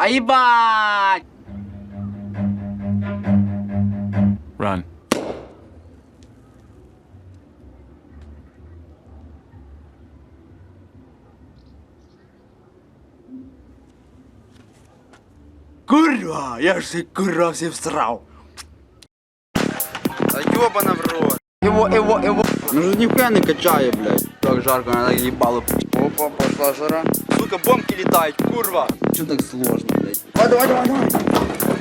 А їбать! Run. Курва! Я ж цей курва всі всрав. А ёбана в рот. Его, его, его. Ну ж ніхуя не качає, блядь. Так жарко, надо їбало. Опа, пошла жара. Сука, бомки літають, курва. Чо так сложно, блядь? Давай, давай, давай, давай.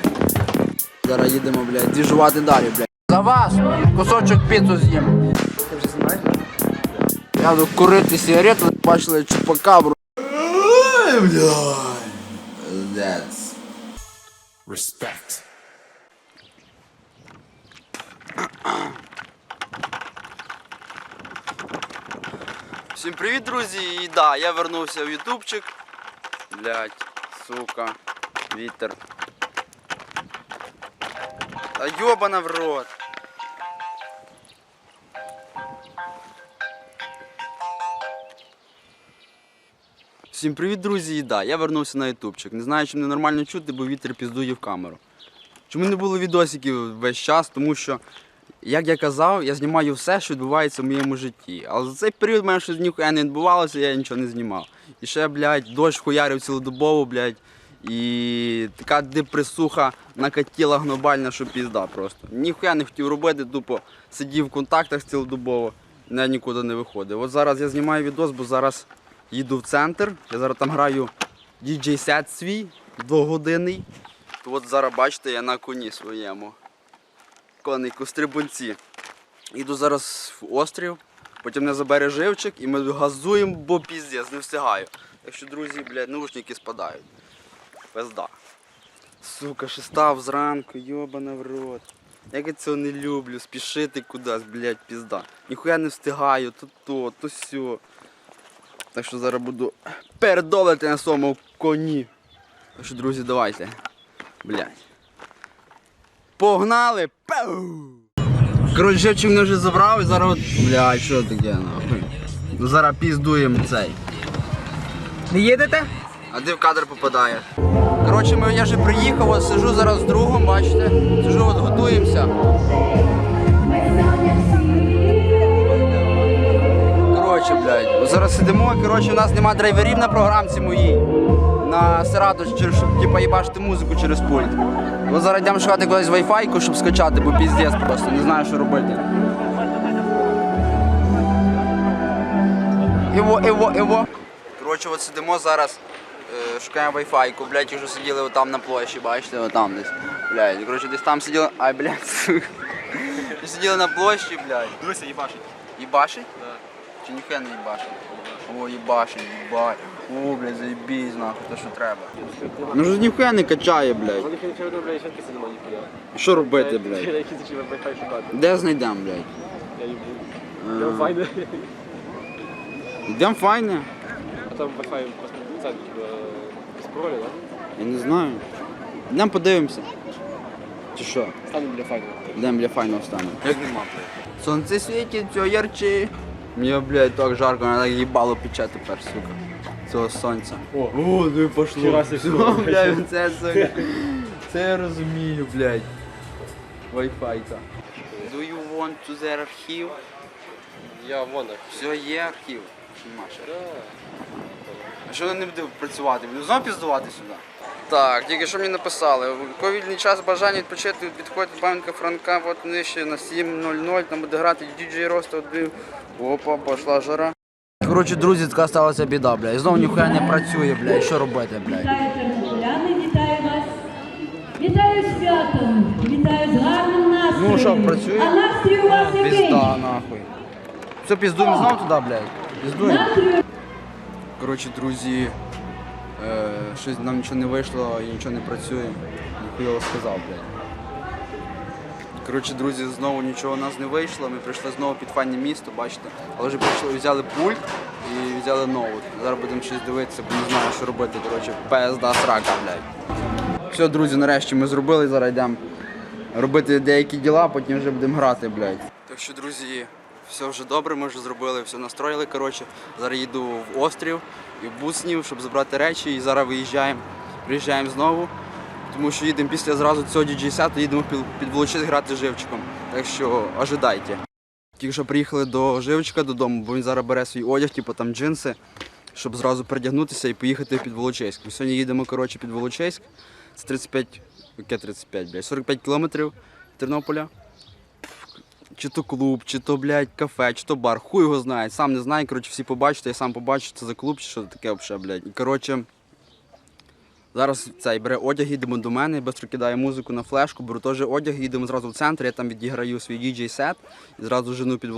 Зараз їдемо, блядь, діжувати далі, блядь. За вас кусочок піцу з'їм. Ти вже знімаєш? Я буду курити сигарету, бачили чупакабру. Ой, блядь. That's... Respect. Всім привіт, друзі! І да, я вернувся в ютубчик. Блять, сука, вітер. Та йобана в рот. Всім привіт, друзі! І да, я вернувся на ютубчик. Не знаю, чи мене нормально чути, бо вітер піздує в камеру. Чому не було відосиків весь час? Тому що як я казав, я знімаю все, що відбувається в моєму житті. Але за цей період в мене щось ніхуя не відбувалося, я нічого не знімав. І ще, блядь, дощ хуярив цілодобово, блядь. І така депресуха накатіла глобальна, що пізда просто. Ніхуя не хотів робити, тупо сидів в контактах цілодобово, не нікуди не виходив. От зараз я знімаю відос, бо зараз їду в центр. Я зараз там граю DJ сет свій двогодинний. От зараз бачите, я на коні своєму конику стрибунці. Іду зараз в острів, потім мене забере живчик і ми газуємо, бо піздець, не встигаю. Так що, друзі, блядь, наушники спадають. Пизда. Сука, ще став зранку, йобана в рот. Як я цього не люблю, спішити кудись, блядь, пізда. Ніхуя не встигаю, то то, то сьо. Так що зараз буду передолити на своєму коні. Так що, друзі, давайте. Блядь. Погнали! Коротше, живчик мене вже забрав і зараз. Блядь, що таке нахуй? Ну, Зараз піздуємо цей. Не їдете? А ти в кадр попадаєш. Коротше, я вже приїхав, сижу зараз з другом, бачите? Сижу, от готуємося. Коротше, блядь, зараз сидимо, коротше, у нас нема драйверів на програмці моїй. На Серату, щоб типа їбашити музику через пульт. От зараз йдемо шукати кудись вайфайку, щоб скачати, бо піздець просто, не знаю, що робити. Іво, іво, іво. Коротше, от сидимо зараз, е, шукаємо вайфайку, блядь, вже сиділи отам на площі, бачите, отам десь. Блядь, коротше, десь там сиділи. Ай, блядь, сука. Сиділи на площі, блядь. Дивися, їбашить. Їбашить? Чи ніхуя не їбашить? О, їбашить, їбать. О, блядь, заєбісь, нахуй, то що треба. Ну ж ніхуя не качає, блядь. Вони ще одно, блядь, ще сидимо ніхуя. Що робити, блядь? Де знайдемо, блядь? Я їбу. Е, файне. Йдемо файне? А там Wi-Fi просто це, типа, пароля, да? Я не знаю. Йдемо подивимося. Чи що? Станемо для файного. Йдемо для файного стану. Як нема, блядь? Сонце світить, все ярче. Мені, блядь, так жарко, надо їбало пече тепер, сука. Цього сонця. О, О, ну і пошло. Все, блядь, це, сука. Це я розумію, блядь. Wi-Fi-ка. Do you want to the архів? я вон. архів. Все є архів. Нема ще. А що не буде працювати? Буду знову піздувати сюди. Так, тільки що мені написали. У ковільний час бажання відпочити підходить банка Франка, от нижче на 7.00, там буде грати DJ Рост один. Опа, пошла жара. Коротше, друзі, така сталася біда, бля. І знову ніхуя не працює, бля. Що робити, бля? Вітаю тернополяни, вітаю вас. Вітаю з святом, вітаю з гарним настроєм. Ну, що, працює? А настрій у вас який? Пізда, нахуй. Все, піздуємо знову туди, блядь. Піздуємо. Настрій Коротше, друзі, щось нам нічого не вийшло і нічого не працює. Ніхуйово сказав, блядь. Коротше, друзі, знову нічого у нас не вийшло. Ми прийшли знову під файне місто, бачите. Але вже прийшли, взяли пульт і взяли ноут. Зараз будемо щось дивитися, бо не знаю, що робити. Коротше, пизда срака, блядь. Все, друзі, нарешті ми зробили, зараз йдемо робити деякі діла, потім вже будемо грати, блядь. Так що, друзі, все вже добре, ми вже зробили, все настроїли. Коротше, зараз їду в острів і в Буснів, щоб забрати речі, і зараз виїжджаємо. приїжджаємо знову, тому що їдемо після зразу цього DJ-сету, їдемо під, Волочиськ грати живчиком. Так що ожидайте. Тільки що приїхали до живчика додому, бо він зараз бере свій одяг, типу там джинси, щоб зразу передягнутися і поїхати під Волочиськ. Сьогодні їдемо коротше, під Волочиськ. Це 35, яке 35, блядь, 45 кілометрів Тернополя. Чи то клуб, чи то, блядь, кафе, чи то бар. Хуй його знає. Сам не знаю. Коротше, всі побачите, я сам побачу, це за клуб, чи що таке взагалі, блядь. І коротше, зараз цей бере одяг, їдемо до мене, швидко кидає музику на флешку, беру теж одяг, їдемо зразу в центр, я там відіграю свій діджей-сет і зразу жену під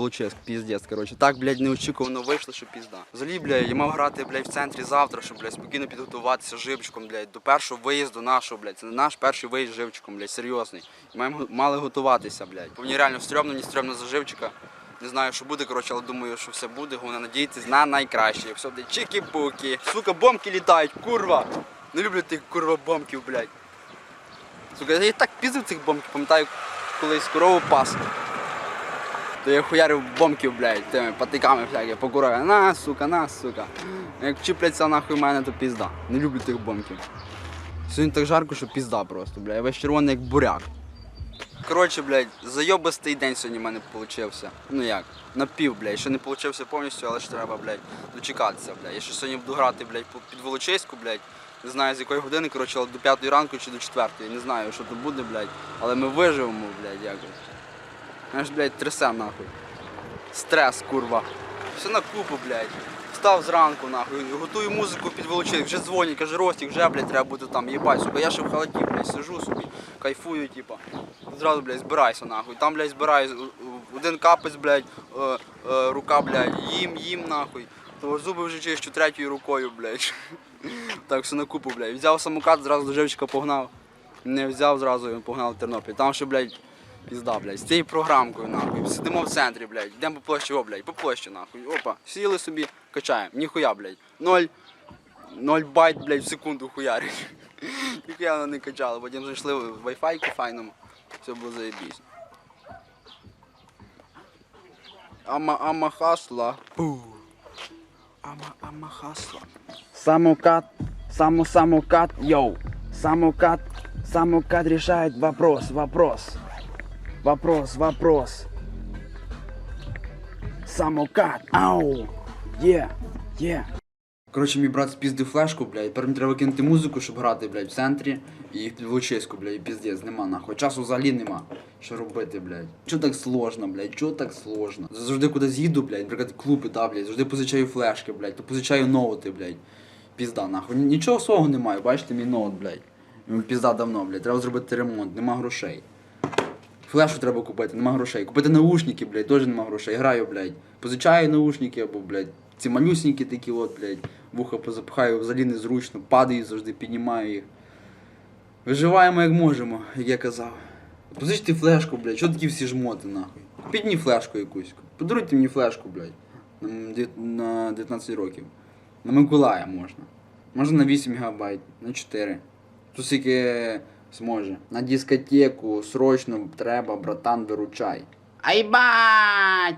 піздець, коротше. Так, блядь, неочікувано вийшло, що пізда. Взагалі, блядь, я мав грати, блядь, в центрі завтра, щоб, блядь, спокійно підготуватися живчиком, блядь, до першого виїзду нашого, блядь. Це наш перший виїзд живчиком, блядь, серйозний. Маємо мали готуватися, блядь. Бо мені реально стрьомно, не стрьомно за живчика. Не знаю, що буде, коротше, але думаю, що все буде. Головне надіятися на найкраще. Все буде чики-пуки. Сука, бомки літають, курва. Не люблю тих курва бомків, блядь. Сука, я і так піздив цих бомків, пам'ятаю, колись корову пас. То я хуярив бомків, блядь, тими патиками всякі, по корові. На, сука, на, сука. Як чіпляться нахуй в мене, то пізда. Не люблю тих бомків. Сьогодні так жарко, що пізда просто, блядь. Я весь червоний як буряк. Коротше, блядь, зайобистий день сьогодні в мене получився. Ну як, напів, блядь, ще не получився повністю, але ж треба, блядь, дочекатися, блядь. Я ще сьогодні буду грати, блядь, під Волочиську, блядь. Не знаю з якої години, коротше, до п'ятої ранку чи до четвертої. Не знаю, що тут буде, блядь. Але ми виживемо, блядь, якось. Знаєш, блядь, трясе нахуй. Стрес, курва. Все на купу, блядь. Встав зранку, нахуй, готую музику під Волочиськ, вже дзвонять, каже, Ростік, вже, блядь, треба бути там, їбать, сука, я ще в халаті, блядь, сижу собі, кайфую, типа. Зразу, блядь, збирайся нахуй. Там, блядь, збираюсь, один капець, блядь, е, е, рука, блядь, їм, їм нахуй. То зуби вже чищу третьою рукою, блядь. Так, все на купу, блядь. Взяв самокат, зразу до живчика погнав. Не взяв зразу, погнав в Тернопіль. Там ще, блядь, пізда, блядь, з цією програмкою, нахуй. Сидимо в центрі, блядь, йдемо по площі, о, блядь, по площі, нахуй. Опа, сіли собі, качаємо. Ніхуя, блядь. Ноль, ноль байт, блядь, в секунду хуярить. Ніхуя не качало, потім зайшли в Wi-Fi файному. Все було заєбісь. Ама ама хасла. Ама ама хасла. Самокат, само самокат, йоу. Самокат, самокат решает вопрос, вопрос. Вопрос, вопрос. Самокат, ау. Є, є. Коротше, мій брат спіздив флешку, блядь. Тепер мені треба кинути музику, щоб грати, блядь, в центрі і в Волочиську, блядь, і піздець, нема нахуй. Часу взагалі нема. Що робити, блядь? Чо так сложно, блядь? Чо так сложно? Завжди кудись їду, блядь, наприклад, клуби, да, блядь, завжди позичаю флешки, блядь, то позичаю ноути, блядь. Пізда, нахуй. Нічого свого немає, бачите, мій ноут, блядь. Пізда давно, блядь. Треба зробити ремонт, нема грошей. Флешу треба купити, нема грошей. Купити наушники, блядь, теж нема грошей. Граю, блядь. Позичаю наушники або, блядь, ці малюсінькі такі от, блядь, вуха позапихаю, взагалі незручно, падаю завжди, піднімаю їх. Виживаємо як можемо, як я казав. Позичте флешку, блядь, що такі всі жмоти, нахуй. Мені флешку якусь. Подаруйте мені флешку, блядь. На 19 років. На Миколая можна. Можна на 8 ГБ, на 4. Тут скільки зможе. На дискотеку срочно треба, братан, виручай. Айбать!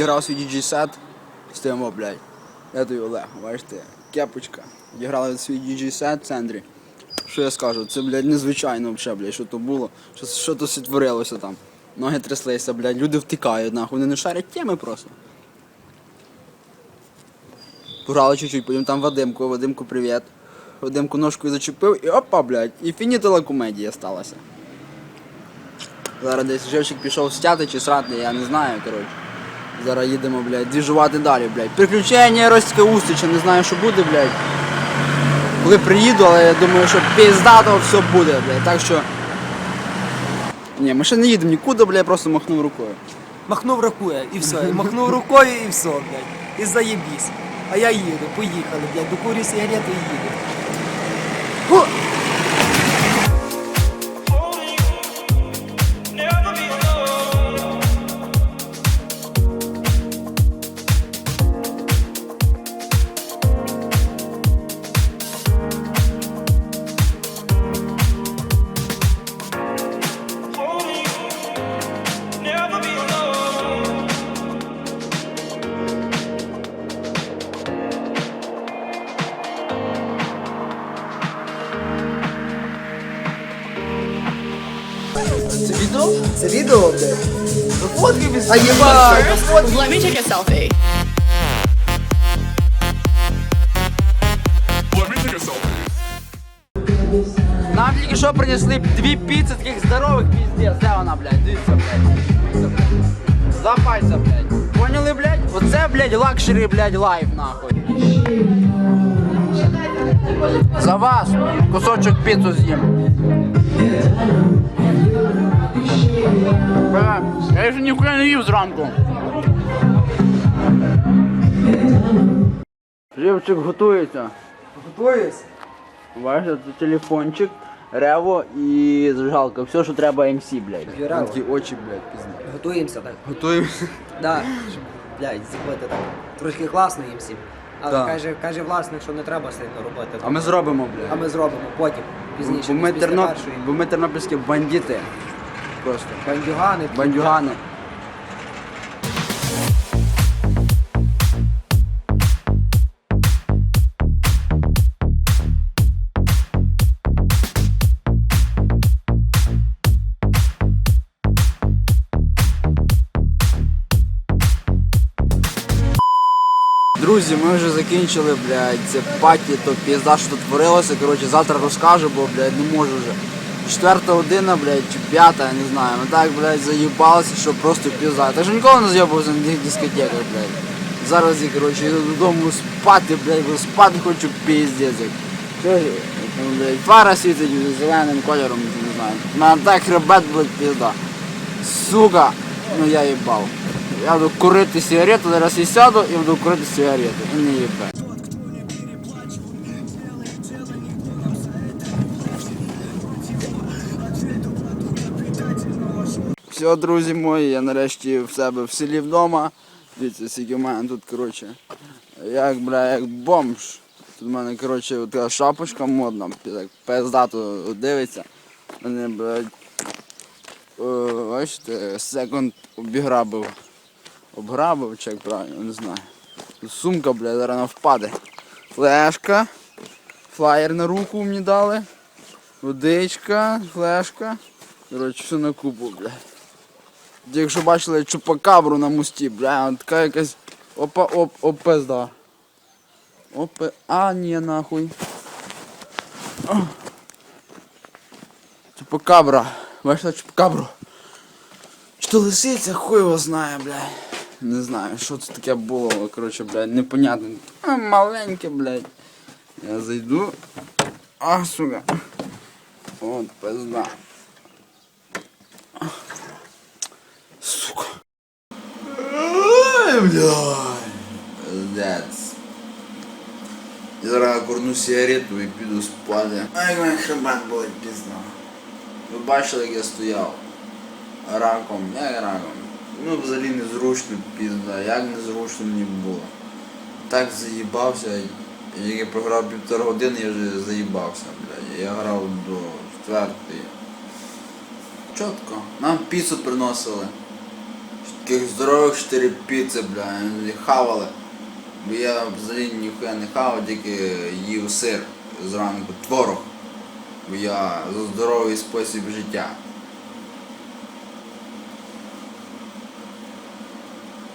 Відіграв свій DJ сет з тим, о, блядь. Я той Олег, бачите, кепочка. Відіграли свій DJ сет в центрі. Що я скажу? Це, блядь, незвичайно взагалі, блядь, що то було, що, що то сотворилося там. Ноги тряслися, блядь, люди втикають, нахуй, вони не шарять теми просто. Пограли чуть-чуть, потім там Вадимку, Вадимку, привіт. Вадимку ножкою зачепив і опа, блядь, і фінітила комедія сталася. Зараз десь живчик пішов стяти чи срати, я не знаю, коротше. Зараз їдемо, блядь, двіжувати далі, блядь. Приключення Ростська Устича, не знаю, що буде, блядь. Коли приїду, але я думаю, що піздато все буде, блядь. Так що. Ні, ми ще не їдемо нікуди, блядь, просто махнув рукою. Махнув рукою і все. Махнув рукою і все, блядь. І заєбісь. А я їду, поїхали, блядь, докурю сигарету і їду. Це відео, блядь. Фотки без А єбать! Let me take a selfie. Нам тільки що принесли дві піци таких здорових піздець. Де вона, блядь? Дивіться, блядь. Дивіться, блядь. Запайся, блядь. Поняли, блядь? Оце, блядь, лакшері, блядь, лайф, нахуй. За вас кусочок піцу з'їм. Бля, я ще ніхуя не їв зранку. Живчик готується. Готуюсь? Бачите, це телефончик, рево і зажигалка. Все, що треба МС, блядь. Рево. Такі очі, блядь, пізно. Готуємося так. Готуємося. Да. щоб, Блядь, зробити так. Трошки класно їм всім. Але Да. каже, каже власник, що не треба сильно робити. А ми зробимо, А блядь. ми зробимо потім, пізніше. Бо ми, після першої. Бо ми тернопільські бандити. Просто. Бандюгани. Бандюгани. Друзі, ми вже закінчили, блядь, це паті, то пізда, що тут творилося. Коротше, завтра розкажу, бо, блядь, не можу вже. Четверта година, блядь, чи п'ята, я не знаю. Ми так, блядь, заїбалися, що просто пізда. Так що ніколи не з'їбався на дискотеках, блядь. Зараз я, коротше, йду додому спати, блядь, бо спати хочу піздець. ж, блядь, фара світить зеленим кольором, не знаю. У мене так хребет, блядь, пізда. Сука, ну я їбав. Я буду курити сигарету, зараз і сяду і буду курити сигарету. І не їбе. Все, друзі мої, я нарешті в себе в селі вдома. Дивіться, скільки в мене тут, коротше, як, бля, як бомж. Тут в мене, коротше, така шапочка модна, так пиздато дивиться. Мене, блядь, бачите, секунд обіграбив. Обграбив, чи як правильно, не знаю. Тут Сумка, бля, зараз вона впаде. Флешка. Флаєр на руку мені дали. Водичка, флешка. Коротше, все на купу, бля. Якщо бачили чупакабру на мості, бля, вона така якась. Опа, оп, оп, пизда. Опе. А, ні, нахуй. Чупакабра. Бачила чупакабру. Чи то лисиця, хуй його знає, блядь. Не знаю, що це таке було, коротше, блядь, непонятно. А, маленьке, блядь. Я зайду. А, сука. От, пизда. Сука. Ай, блядь. Пиздец. Я курну сигарету і піду спати. Ай, мене хребет болить пізно. Ви бачили, як я стояв? Раком, як раком. Ну, взагалі незручно пізда, як незручно мені було. Так заїбався, як я програв півтора години, я вже заїбався, блядь. Я грав до четвертої. Чітко. Нам піцу приносили. Таких здорових 4 піци, бля, хавали. Бо я взагалі ніхуя не хавав, тільки їв сир зранку, творог. Бо я за здоровий спосіб життя.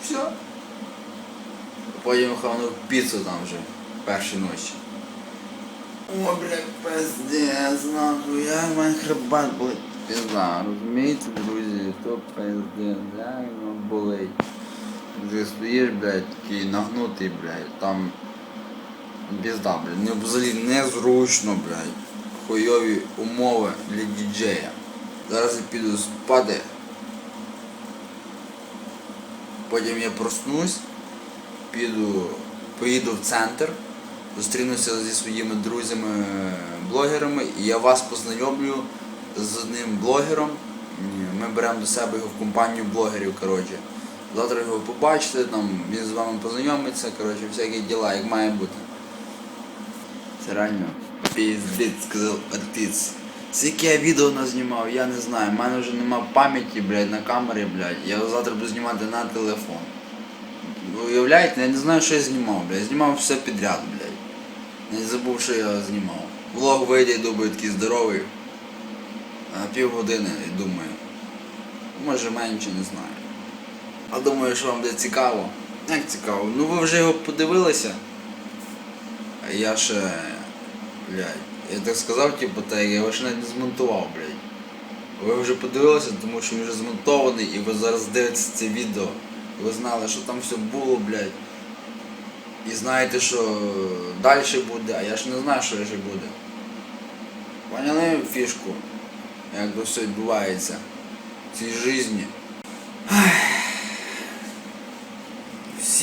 Все. Потім хавнув піцу там вже перші ночі. О, блядь, пиздец, нахуй, я в мене хребет болить. Пізда, розумієте, друзі, то пиздец, як воно болить. Вже стоїш, блядь, такий нагнутий, блядь, там пізда, блядь, не взагалі незручно, блядь. Хуйові умови для діджея. Зараз я піду спати. Потім я проснусь, піду, поїду в центр, зустрінуся зі своїми друзями-блогерами і я вас познайомлю з одним блогером. Ми беремо до себе його в компанію блогерів. коротше. Завтра його побачите, там, він з вами познайомиться, коротше, всякі діла, як має бути. Це реально піздець, сказав артист. Скільки я відео назнімав, я не знаю. У мене вже нема пам'яті, блядь, на камері, блядь. Я завтра буду знімати на телефон. Уявляєте, я не знаю, що я знімав, блядь. Я знімав все підряд, блядь. Я забув, що я знімав. Влог вийде, думаю, такий здоровий. А півгодини, я думаю. Може менше, не знаю. А думаю, що вам буде цікаво. Як цікаво? Ну ви вже його подивилися. А я ще. Блядь. Я так сказав, типу, та я його ще навіть не змонтував, блядь. Ви вже подивилися, тому що він вже змонтований і ви зараз дивитесь це відео. Ви знали, що там все було, блядь. І знаєте, що далі буде, а я ж не знаю, що ще буде. Поняли фішку? Як то все відбувається в цій житті.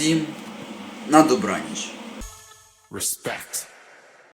Всім на добраніч. Respect.